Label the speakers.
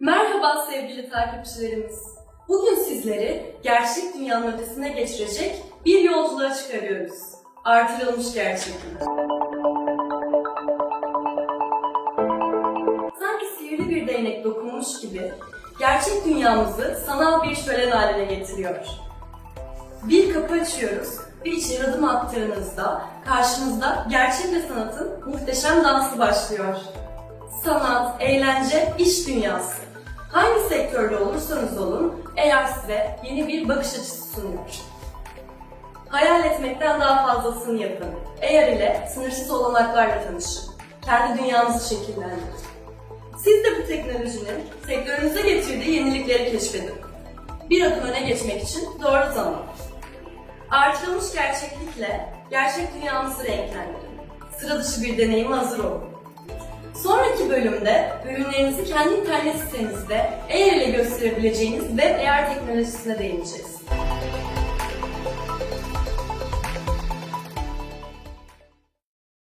Speaker 1: Merhaba sevgili takipçilerimiz. Bugün sizleri gerçek dünyanın ötesine geçirecek bir yolculuğa çıkarıyoruz. Artırılmış gerçeklik. Sanki sihirli bir değnek dokunmuş gibi gerçek dünyamızı sanal bir şölen haline getiriyor. Bir kapı açıyoruz ve içeri adım attığınızda karşınızda gerçek ve sanatın muhteşem dansı başlıyor. Sanat, eğlence, iş dünyası. Hangi sektörde olursanız olun, eğer size yeni bir bakış açısı sunuyor. Hayal etmekten daha fazlasını yapın. Eğer ile sınırsız olanaklarla tanışın. Kendi dünyanızı şekillendirin. Siz de bu teknolojinin sektörünüze getirdiği yenilikleri keşfedin. Bir adım öne geçmek için doğru zaman. Artırılmış gerçeklikle gerçek dünyamızı renklendirin. Sıra dışı bir deneyime hazır olun. Sonraki bölümde ürünlerinizi kendi internet sitenizde AR ile gösterebileceğiniz web AR teknolojisine değineceğiz.